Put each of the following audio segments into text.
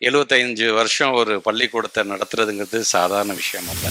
எழுபத்தைஞ்சு வருஷம் ஒரு பள்ளிக்கூடத்தை நடத்துறதுங்கிறது சாதாரண விஷயம் அல்ல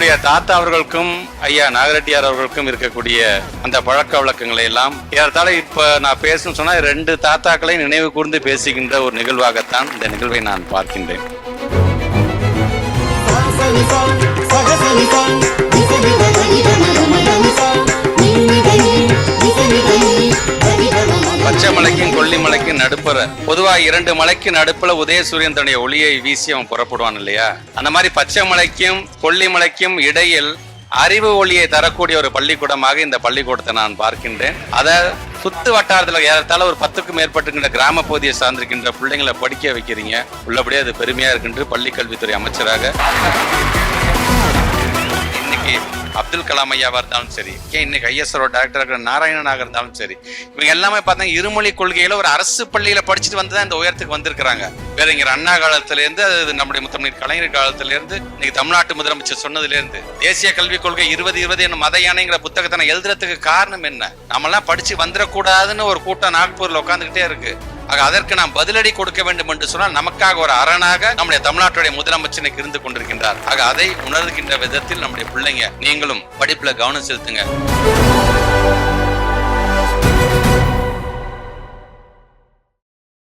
என்னுடைய தாத்தா அவர்களுக்கும் ஐயா நாகரெட்டியார் அவர்களுக்கும் இருக்கக்கூடிய அந்த பழக்க வழக்கங்களை எல்லாம் ஏறத்தாழ இப்ப நான் பேசணும் சொன்னா ரெண்டு தாத்தாக்களை நினைவு கூர்ந்து பேசுகின்ற ஒரு நிகழ்வாகத்தான் இந்த நிகழ்வை நான் பார்க்கின்றேன். மலைக்கும் கொல்லி மலைக்கும் நடுப்புற. பொதுவா இரண்டு மலைக்கு நடுப்புல உதயசூரியன் தன்னுடைய ஒளியை வீசி அவன் புறப்படுவான் இல்லையா? அந்த மாதிரி பச்சை மலைக்கும் கொல்லி மலைக்கும் இடையில் அறிவு ஒளியை தரக்கூடிய ஒரு பள்ளிக்கூடமாக இந்த பள்ளிக்கூடத்தை நான் பார்க்கின்றேன். அதை சுத்து வட்டாரத்தில் ஏறத்தாழ ஒரு பத்துக்கும் மேற்பட்டுக்கின்ற கிராம பகுதியை சார்ந்திருக்கின்ற பிள்ளைங்களை படிக்க வைக்கிறீங்க. உள்ளபடியே அது பெருமையா இருக்கின்ற பள்ளி கல்வித்துறை அமைச்சராக. அப்துல் கலாம் ஐயாவா இருந்தாலும் சரி ஏன் இன்னைக்கு ஐஎஸ்ஆரோ டாக்டர் இருக்கிற நாராயணனாக இருந்தாலும் சரி இவங்க எல்லாமே பார்த்தா இருமொழி கொள்கையில ஒரு அரசு பள்ளியில படிச்சுட்டு வந்து தான் இந்த உயரத்துக்கு வந்திருக்கிறாங்க. பேரறிஞர் அண்ணா காலத்துல இருந்து அது நம்முடைய முத்தமிழ் கலைஞர் காலத்துல இருந்து இன்னைக்கு தமிழ்நாட்டு முதலமைச்சர் சொன்னதுல இருந்து தேசிய கல்விக் கொள்கை இருபது இருபது என்னும் மத யானைங்கிற புத்தகத்தை நான் எழுதுறதுக்கு காரணம் என்ன? நம்மளாம் படிச்சு வந்துடக்கூடாதுன்னு ஒரு கூட்டம் நாக்பூர்ல உட்காந்துக்கிட்டே இருக்கு. ஆக அதற்கு நாம் பதிலடி கொடுக்க வேண்டும் என்று சொன்னால் நமக்காக ஒரு அரணாக நம்முடைய தமிழ்நாட்டுடைய முதலமைச்சனுக்கு இருந்து கொண்டிருக்கின்றார். ஆக அதை உணர்கின்ற விதத்தில் நம்முடைய பிள்ளைங்க நீங்களும் படிப்புல கவனம் செலுத்துங்க.